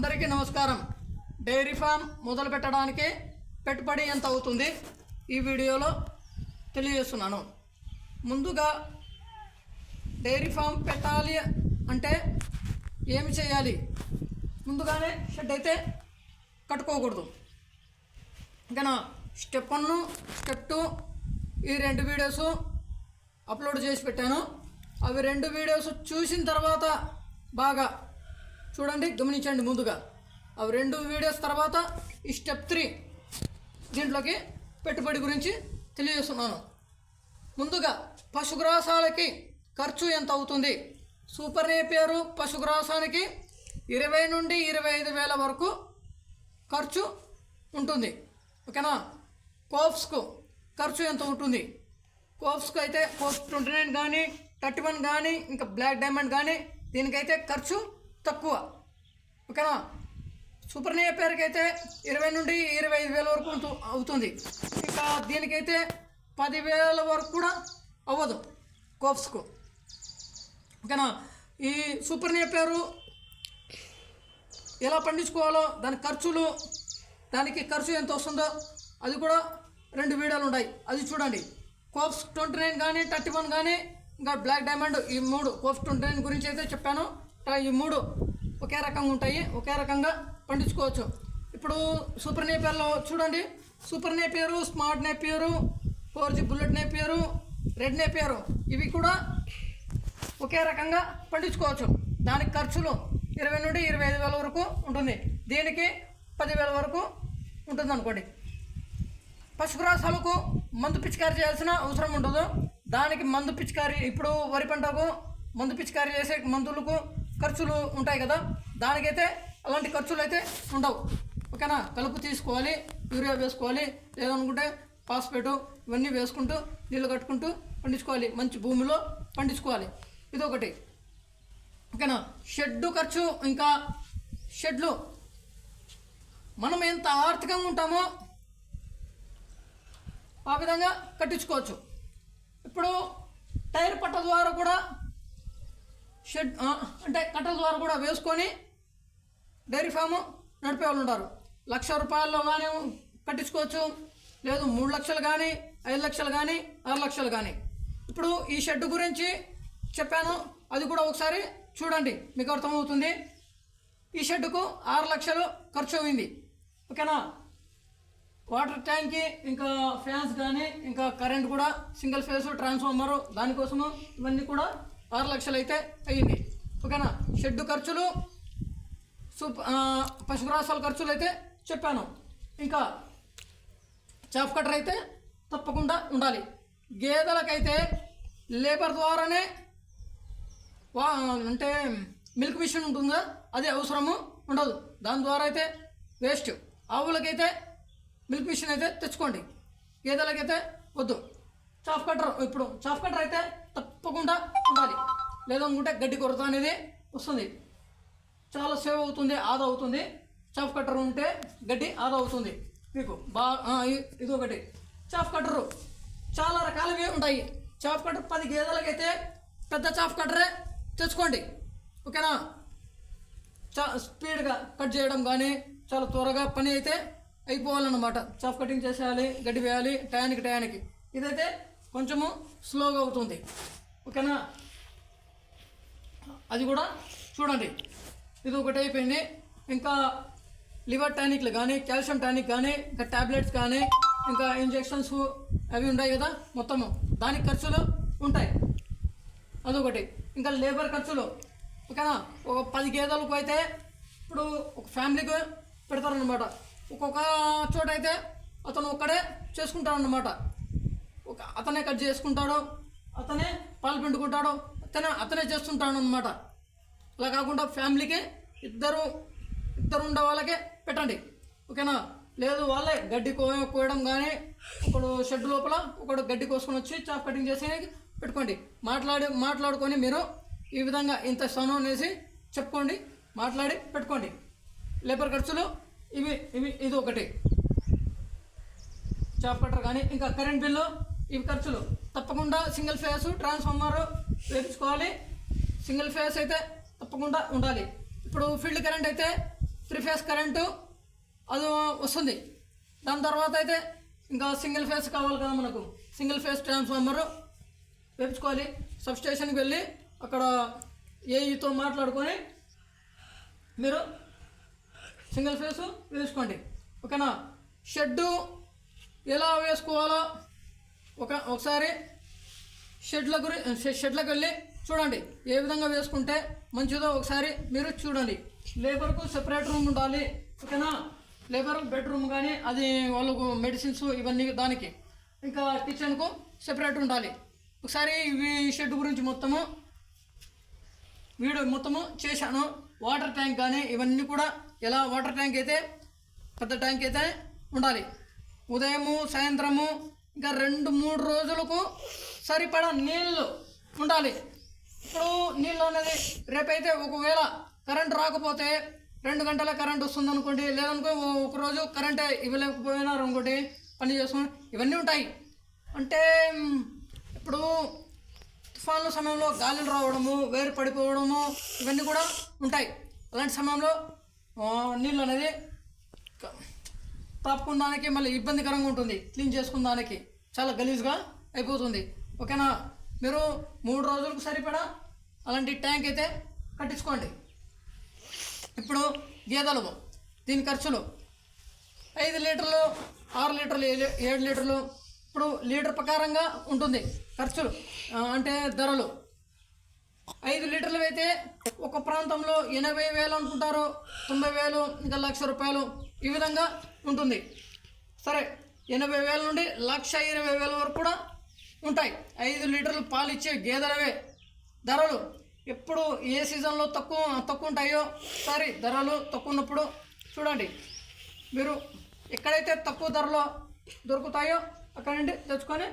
అందరికీ నమస్కారం. Dairy farm మొదలు పెట్టడానికి పెట్టుబడి ఎంత అవుతుంది? ఈ వీడియోలో తెలియజేస్తున్నాను. ముందుగా డైరీ ఫామ్ పెట్టాలి అంటే ఏమి చేయాలి? ముందుగానే షెడ్ అయితే కట్టుకోకూడదు. ఇంకా స్టెప్ వన్ స్టెప్ టూ ఈ రెండు వీడియోస్ అప్లోడ్ చేసి పెట్టాను. అవి రెండు వీడియోస్ చూసిన తర్వాత బాగా చూడండి గమనించండి ముందుగా. అవి రెండు వీడియోస్ తర్వాత ఈ స్టెప్ త్రీ దీంట్లోకి పెట్టుబడి గురించి తెలియజేస్తున్నాను. ముందుగా పశుగ్రాసాలకి ఖర్చు ఎంత అవుతుంది? సూపర్ నేపియరు పశుగ్రాసానికి ఇరవై నుండి ఇరవై ఐదు వేల వరకు ఖర్చు ఉంటుంది. ఓకేనా? కోఫ్స్కు ఖర్చు ఎంత ఉంటుంది? కోఫ్స్కు అయితే కోప్స్ ట్వంటీ నైన్ కానీ థర్టీ వన్ కానీ ఇంకా బ్లాక్ డైమండ్ కానీ దీనికైతే ఖర్చు తక్కువ. ఓకేనా? సూపర్ నేపేర్కి అయితే ఇరవై నుండి ఇరవై ఐదు వేల వరకు అవుతుంది. ఇంకా దీనికైతే పదివేల వరకు కూడా అవ్వదు కోఫ్స్కు ఓకేనా? ఈ సూపర్ పేరు ఎలా పండించుకోవాలో దాని ఖర్చులు దానికి ఖర్చు ఎంత వస్తుందో అది కూడా రెండు వీడియోలు ఉన్నాయి అది చూడండి. కోఫ్స్ ట్వంటీ నైన్ కానీ థర్టీ వన్ కానీ ఇంకా బ్లాక్ డైమండ్ ఈ మూడు కోప్స్ ట్వంటీ నైన్ గురించి అయితే చెప్పాను. ఈ మూడు ఒకే రకంగా ఉంటాయి ఒకే రకంగా పండించుకోవచ్చు. ఇప్పుడు సూపర్ నేపియర్లో చూడండి. Super napier smart napier four G bullet napier red napier. ఇవి కూడా ఒకే రకంగా పండించుకోవచ్చు. దానికి ఖర్చులు ఇరవై నుండి ఇరవై ఐదు వేల వరకు ఉంటుంది. దీనికి పదివేల వరకు ఉంటుంది అనుకోండి. పశుగ్రాసాలకు మందు పిచికారీ చేయాల్సిన అవసరం ఉండదు. దానికి మందు పిచికారీ ఇప్పుడు వరి పంటకు మందు పిచికారీ చేసే మందులకు ఖర్చులు ఉంటాయి కదా దానికైతే అలాంటి ఖర్చులు అయితే ఉండవు. ఓకేనా? కలుపు తీసుకోవాలి యూరియా వేసుకోవాలి లేదనుకుంటే పాస్పేటు ఇవన్నీ వేసుకుంటూ నీళ్ళు కట్టుకుంటూ పండించుకోవాలి. మంచి భూమిలో పండించుకోవాలి. ఇదొకటి. ఓకేనా? షెడ్డు ఖర్చు ఇంకా షెడ్లు. మనం ఎంత ఆర్థికంగా ఉంటామో ఆ విధంగా కట్టించుకోవచ్చు. ఇప్పుడు టైర్ పట్ట ద్వారా కూడా షెడ్ అంటే కట్టల ద్వారా కూడా వేసుకొని డైరీ ఫాము నడిపే వాళ్ళు ఉంటారు. లక్ష రూపాయల్లో కానీ కట్టించుకోవచ్చు. లేదు మూడు లక్షలు కానీ ఐదు లక్షలు కానీ ఆరు లక్షలు కానీ ఇప్పుడు ఈ షెడ్ గురించి చెప్పాను. అది కూడా ఒకసారి చూడండి. మీకు అర్థమవుతుంది. ఈ షెడ్డుకు ఆరు లక్షలు ఖర్చు అయింది. ఓకేనా? వాటర్ ట్యాంక్కి ఇంకా ఫ్యాన్స్ కానీ ఇంకా కరెంట్ కూడా సింగిల్ ఫేస్ ట్రాన్స్ఫార్మరు దానికోసము ఇవన్నీ కూడా ఆరు లక్షలు అయితే అయ్యింది. ఓకేనా? షెడ్ ఖర్చులు సూప్ పశుగ్రాసాల ఖర్చులు అయితే చెప్పాను. ఇంకా చాఫ్ కటర్ అయితే తప్పకుండా ఉండాలి. గేదెలకైతే లేబర్ ద్వారానే వా అంటే మిల్క్ మిషన్ ఉంటుందా? అది అవసరము ఉండదు. దాని ద్వారా అయితే వేస్ట్. ఆవులకైతే మిల్క్ మిషన్ అయితే తెచ్చుకోండి. గేదెలకైతే వద్దు. Chaff cutter. ఇప్పుడు చాఫ్ కట్టర్ అయితే తప్పకుండా ఉండాలి. లేదనుకుంటే గడ్డి కొరత అనేది వస్తుంది. చాలా సేవ్ అవుతుంది ఆదా అవుతుంది. చాఫ్ కట్టర్ ఉంటే గడ్డి ఆదా అవుతుంది. మీకు బాగా ఇది ఒకటి. చాఫ్ కట్టరు చాలా రకాలవి ఉంటాయి. చాఫ్ కట్టర్ పది గేదెలకైతే పెద్ద చాఫ్ కట్టరే తెచ్చుకోండి. ఓకేనా? చా స్పీడ్గా కట్ చేయడం కానీ చాలా త్వరగా పని అయితే అయిపోవాలన్నమాట. చాఫ్ కటింగ్ చేసేయాలి గడ్డి వేయాలి టయానికి టయానికి. ఇదైతే కొంచెము స్లోగా అవుతుంది. ఓకేనా? అది కూడా చూడండి. ఇది ఒకటి అయిపోయింది. ఇంకా లివర్ టానిక్లు కానీ కాల్షియం టానిక్ కానీ ఇంకా టాబ్లెట్స్ కానీ ఇంకా ఇంజెక్షన్స్ అవి ఉన్నాయి కదా మొత్తము. దానికి ఖర్చులు ఉంటాయి. అదొకటి. ఇంకా లేబర్ ఖర్చులు. ఓకేనా? ఒక పది గేదెలకు అయితే ఇప్పుడు ఒక ఫ్యామిలీకి పెడతారనమాట ఒక్కొక్క చోట అయితే అతను ఒక్కడే చేసుకుంటాడనమాట ఒక అతనే కట్ చేసుకుంటాడో అతనే పాలు పిండుకుంటాడో అతనే అతనే చేస్తుంటాడు అనమాట అలా కాకుండా ఫ్యామిలీకి ఇద్దరు ఇద్దరు ఉండే వాళ్ళకే పెట్టండి. ఓకేనా? లేదు వాళ్ళే గడ్డి కో కోయడం కానీ ఒకడు షెడ్ లోపల ఒకడు గడ్డి కోసుకొని వచ్చి చాప్ కటింగ్ చేసి పెట్టుకోండి. మాట్లాడి మాట్లాడుకొని మీరు ఈ విధంగా ఇంత స్థానం అనేసి చెప్పుకోండి మాట్లాడి పెట్టుకోండి. లేబర్ ఖర్చులు ఇవి ఇవి ఇది ఒకటి. చాప్ కట్టర్ కానీ ఇంకా కరెంట్ బిల్లు ఇవి ఖర్చులు. తప్పకుండా సింగిల్ ఫేస్ ట్రాన్స్ఫార్మర్ వేపించుకోవాలి. సింగిల్ ఫేస్ అయితే తప్పకుండా ఉండాలి. ఇప్పుడు ఫీల్డ్ కరెంట్ అయితే త్రీ ఫేస్ కరెంటు అది వస్తుంది. దాని తర్వాత అయితే ఇంకా సింగిల్ ఫేస్ కావాలి కదా మనకు. సింగిల్ ఫేస్ ట్రాన్స్ఫార్మర్ వేపించుకోవాలి. సబ్ స్టేషన్కి వెళ్ళి అక్కడ ఏఈతో మాట్లాడుకొని మీరు సింగిల్ ఫేస్ వేసుకోండి. ఓకేనా? షెడ్డు ఎలా వేసుకోవాలో ఒక ఒకసారి షెడ్ల గురి షె- షెడ్లకు వెళ్ళి చూడండి. ఏ విధంగా వేసుకుంటే మంచిదో ఒకసారి మీరు చూడండి. లేబర్కు సెపరేట్ రూమ్ ఉండాలి. ఓకేనా? లేబర్ బెడ్రూమ్ కానీ అది వాళ్ళకు మెడిసిన్స్ ఇవన్నీ దానికి. ఇంకా కిచెన్కు సెపరేట్ ఉండాలి. ఒకసారి ఈ షెడ్ గురించి మొత్తము వీడియో మొత్తము చేశాను. వాటర్ ట్యాంక్ కానీ ఇవన్నీ కూడా ఎలా వాటర్ ట్యాంక్ అయితే పెద్ద ట్యాంక్ అయితే ఉండాలి. ఉదయము సాయంత్రము ఇంకా రెండు మూడు రోజులకు సరిపడా నీళ్ళు ఉండాలి. ఇప్పుడు నీళ్ళు అనేది రేపైతే ఒకవేళ కరెంట్ రాకపోతే రెండు గంటల కరెంట్ వస్తుంది అనుకోండి లేదనుకో ఒకరోజు కరెంట్ ఇవ్వలేకపోయినారు అనుకోండి పని చేసుకోండి ఇవన్నీ ఉంటాయి. అంటే ఇప్పుడు తుఫాన్ల సమయంలో గాలులు రావడము వేరు పడిపోవడము ఇవన్నీ కూడా ఉంటాయి. అలాంటి సమయంలో నీళ్ళు అనేది క- తాపుకోవడానికి మళ్ళీ ఇబ్బందికరంగా ఉంటుంది క్లీన్ చేసుకున్నానికి చాలా గలీజ్గా అయిపోతుంది. ఓకేనా? మీరు మూడు రోజులకు సరిపడా అలాంటి ట్యాంక్ అయితే కట్టించుకోండి. ఇప్పుడు గేదెలు దీని ఖర్చులు. ఐదు లీటర్లు ఆరు లీటర్లు ఏ- ఏడు లీటర్లు. ఇప్పుడు లీటర్ ప్రకారంగా ఉంటుంది ఖర్చులు అంటే ధరలు. ఐదు లీటర్లు అయితే ఒక ప్రాంతంలో ఎనభై వేలు అనుకుంటారు తొంభై వేలు ఇంకా లక్ష రూపాయలు ఈ విధంగా ఉంటుంది. సరే ఎనభై వేల నుండి లక్ష ఇరవై వేల వరకు కూడా ఉంటాయి. ఐదు లీటర్లు పాలు ఇచ్చే గేదెలవే. ధరలు ఎప్పుడు ఏ సీజన్లో తక్కువ తక్కువ ఉంటాయో సారీ ధరలు తక్కువ ఉన్నప్పుడు చూడండి. మీరు ఎక్కడైతే తక్కువ ధరలో దొరుకుతాయో అక్కడ నుండి తెచ్చుకొని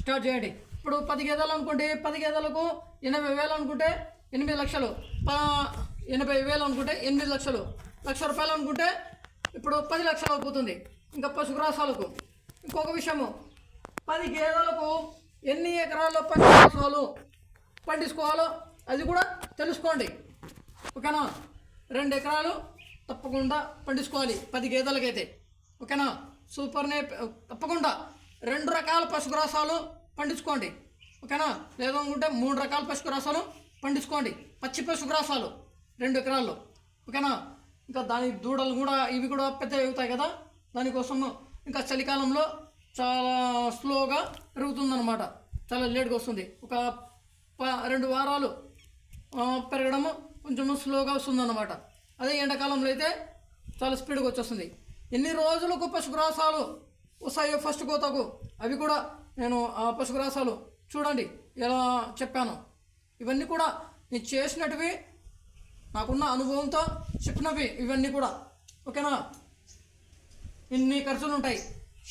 స్టార్ట్ చేయండి. ఇప్పుడు పది గేదెలు అనుకోండి పది గేదెలకు ఎనభై వేలు అనుకుంటే ఎనిమిది లక్షలు. ప ఎనభై వేలు అనుకుంటే ఎనిమిది లక్షలు. లక్ష రూపాయలు అనుకుంటే ఇప్పుడు పది లక్షలు అవుతుంది. ఇంకా పశుగ్రాసాలకు ఇంకొక విషయము. పది గేదెలకు ఎన్ని ఎకరాల్లో పశుగ్రాసాలు పండించుకోవాలో అది కూడా తెలుసుకోండి. ఓకేనా? రెండు ఎకరాలు తప్పకుండా పండించుకోవాలి పది గేదెలకైతే. ఓకేనా? సూపర్నే తప్పకుండా రెండు రకాల పశుగ్రాసాలు పండించుకోండి. ఓకేనా? లేదనుకుంటే మూడు రకాల పశుగ్రాసాలు పండించుకోండి. పచ్చి పశుగ్రాసాలు రెండు ఎకరాల్లో. ఓకేనా? ఇంకా దాని దూడలు కూడా ఇవి కూడా పెద్ద అవుతాయి కదా? దానికోసము ఇంకా చలికాలంలో చాలా స్లోగా పెరుగుతుందన్నమాట. చాలా లేట్గా వస్తుంది. ఒక ప- రెండు వారాలు పెరగడము కొంచెం స్లోగా వస్తుందన్నమాట. అదే ఎండాకాలంలో అయితే చాలా స్పీడ్గా వచ్చేస్తుంది. ఎన్ని రోజులకు పశుగ్రాసాలు వస్తాయో ఫస్ట్ కోతకు అవి కూడా నేను ఆ పశుగ్రాసాలు చూడండి ఎలా చెప్పాను. ఇవన్నీ కూడా నేను చేసినటివి నాకున్న అనుభవంతో చెప్పినవి ఇవన్నీ కూడా. ఓకేనా? ఇన్ని ఖర్చులు ఉంటాయి.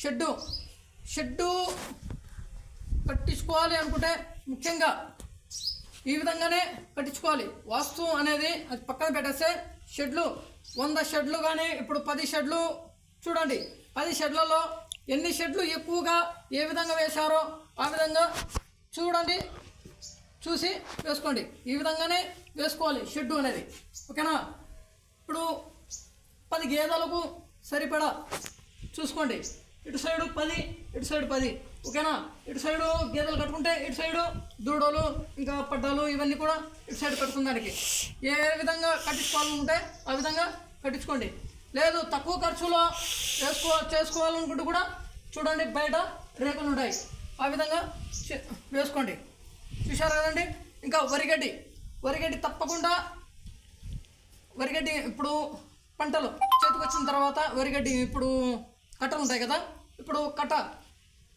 షెడ్డు షెడ్డు కట్టించుకోవాలి అనుకుంటే ముఖ్యంగా ఈ విధంగానే కట్టించుకోవాలి. వాస్తు అనేది అది పక్కన పెట్టేస్తే షెడ్లు వంద షెడ్లు కానీ ఇప్పుడు పది షెడ్లు చూడండి. పది షెడ్లలో ఎన్ని షెడ్లు ఎక్కువగా ఏ విధంగా వేశారో ఆ విధంగా చూడండి. చూసి వేసుకోండి. ఈ విధంగానే వేసుకోవాలి షెడ్డు అనేది. ఓకేనా? ఇప్పుడు పది గేదెలకు సరిపడా? చూసుకోండి. ఇటు సైడు పది ఇటు సైడు పది. ఓకేనా? ఇటు సైడు గేదెలు కట్టుకుంటే ఇటు సైడు దూడలు ఇంకా పడ్డాలు ఇవన్నీ కూడా ఇటు సైడ్ కట్టుకుందానికి ఏ విధంగా కట్టించుకోవాలనుకుంటే ఆ విధంగా కట్టించుకోండి. లేదు తక్కువ ఖర్చులో వేసుకో చేసుకోవాలనుకుంటే కూడా చూడండి బయట రేకులు ఉంటాయి. ఆ విధంగా చే- వేసుకోండి. చూశారు కదండి? ఇంకా వరిగడ్డి. వరిగడ్డి తప్పకుండా వరిగడ్డి ఇప్పుడు పంటలు చేతికి వచ్చిన తర్వాత వరిగడ్డి ఇప్పుడు కట్టలు ఉంటాయి కదా ఇప్పుడు కట్ట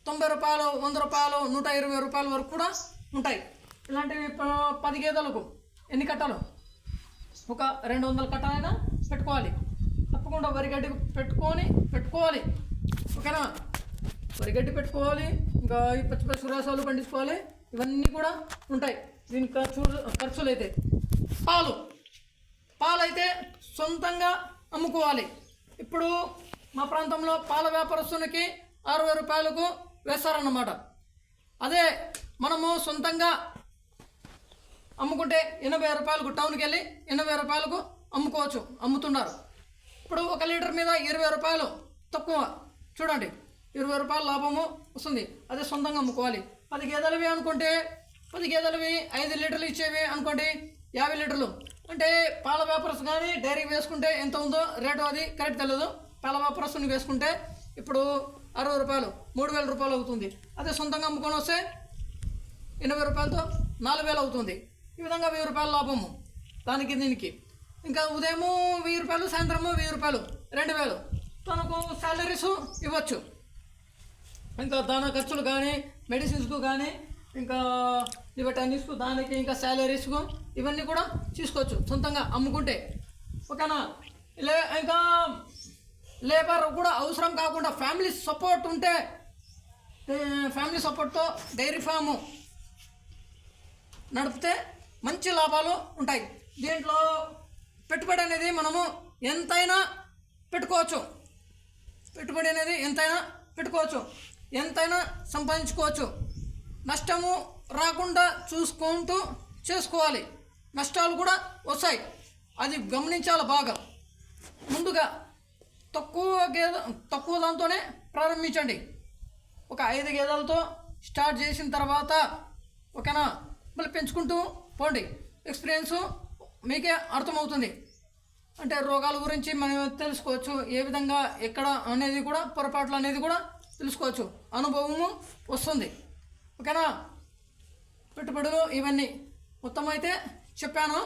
తొంభై రూపాయలు వంద రూపాయలు నూట ఇరవై రూపాయల వరకు కూడా ఉంటాయి. ఇలాంటివి ప- పది గేదెలకు ఎన్ని కట్టలు? ఒక రెండు వందల కట్టలైనా పెట్టుకోవాలి. తప్పకుండా వరిగడ్డి పెట్టుకొని పెట్టుకోవాలి. ఓకేనా? వరిగడ్డి పెట్టుకోవాలి ఇంకా ఈ పచ్చి పచ్చి రసాలు పండించుకోవాలి. ఇవన్నీ కూడా ఉంటాయి. దీని ఖర్చు ఖర్చులు అయితే పాలు. పాలైతే సొంతంగా అమ్ముకోవాలి. ఇప్పుడు మా ప్రాంతంలో పాల వ్యాపారస్తునికి అరవై రూపాయలకు వేస్తారన్నమాట. అదే మనము సొంతంగా అమ్ముకుంటే ఎనభై రూపాయలకు టౌన్కి వెళ్ళి ఎనభై రూపాయలకు అమ్ముకోవచ్చు అమ్ముతున్నారు. ఇప్పుడు ఒక లీటర్ మీద ఇరవై రూపాయలు తక్కువ. చూడండి ఇరవై రూపాయల లాభము వస్తుంది. అదే సొంతంగా అమ్ముకోవాలి. పది గేదెలవి అనుకుంటే పది గేదెలవి ఐదు లీటర్లు ఇచ్చేవి అనుకోండి యాభై లీటర్లు. అంటే పాల వ్యాపారస్ కానీ డైరీ వేసుకుంటే ఎంత ఉందో రేటు అది కరెక్ట్ తెలియదు పాల వ్యాపారస్తుని వేసుకుంటే ఇప్పుడు అరవై రూపాయలు మూడు వేల రూపాయలు అవుతుంది. అదే సొంతంగా అమ్ముకొని వస్తే ఎనభై రూపాయలతో నాలుగు వేలు అవుతుంది. ఈ విధంగా వెయ్యి రూపాయల లాభము. దానికి దీనికి. ఇంకా ఉదయము వెయ్యి రూపాయలు సాయంత్రము వెయ్యి రూపాయలు రెండు వేలు. తనకు శాలరీస్ ఇవ్వచ్చు. ఇంకా దాన ఖర్చులు కానీ మెడిసిన్స్కు కానీ ఇంకా లిబర్టానిస్కు దానికి ఇంకా శాలరీస్కు ఇవన్నీ కూడా తీసుకోవచ్చు సొంతంగా అమ్ముకుంటే. ఓకేనా? లే ఇంకా లేబర్ కూడా అవసరం కాకుండా ఫ్యామిలీ సపోర్ట్ ఉంటే ఫ్యామిలీ సపోర్ట్తో డైరీ ఫాము నడిపితే మంచి లాభాలు ఉంటాయి. దీంట్లో పెట్టుబడి అనేది మనము ఎంతైనా పెట్టుకోవచ్చు. పెట్టుబడి అనేది ఎంతైనా పెట్టుకోవచ్చు. ఎంతైనా సంపాదించుకోవచ్చు. నష్టము రాకుండా చూసుకుంటూ చేసుకోవాలి. నష్టాలు కూడా వస్తాయి. అది గమనించాలి బాగా. ముందుగా తక్కువ గేద తక్కువ దాంతోనే ప్రారంభించండి. ఒక ఐదు గేదెలతో స్టార్ట్ చేసిన తర్వాత ఓకేనా? మళ్ళీ పెంచుకుంటూ పోండి. ఎక్స్పీరియన్స్ మీకే అర్థమవుతుంది. అంటే రోగాల గురించి మనం తెలుసుకోవచ్చు. ఏ విధంగా ఎక్కడ అనేది కూడా పొరపాట్లు అనేది కూడా తెలుసుకోవచ్చు. అనుభవము వస్తుంది. ఓకేనా? పెట్టుబడులు ఇవన్నీ. మొత్తం అయితే చెప్పాను.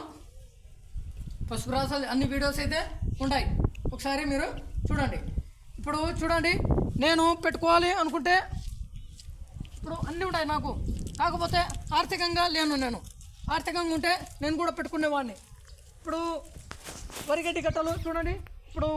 పసుపు రాసాలు అన్ని వీడియోస్ అయితే ఉంటాయి. ఒకసారి మీరు చూడండి. ఇప్పుడు చూడండి నేను పెట్టుకోవాలి అనుకుంటే ఇప్పుడు అన్నీ ఉంటాయి నాకు. కాకపోతే ఆర్థికంగా లేను నేను. ఆర్థికంగా ఉంటే నేను కూడా పెట్టుకునేవాడిని. ఇప్పుడు వరిగడ్డి కట్టలు చూడండి. ఇప్పుడు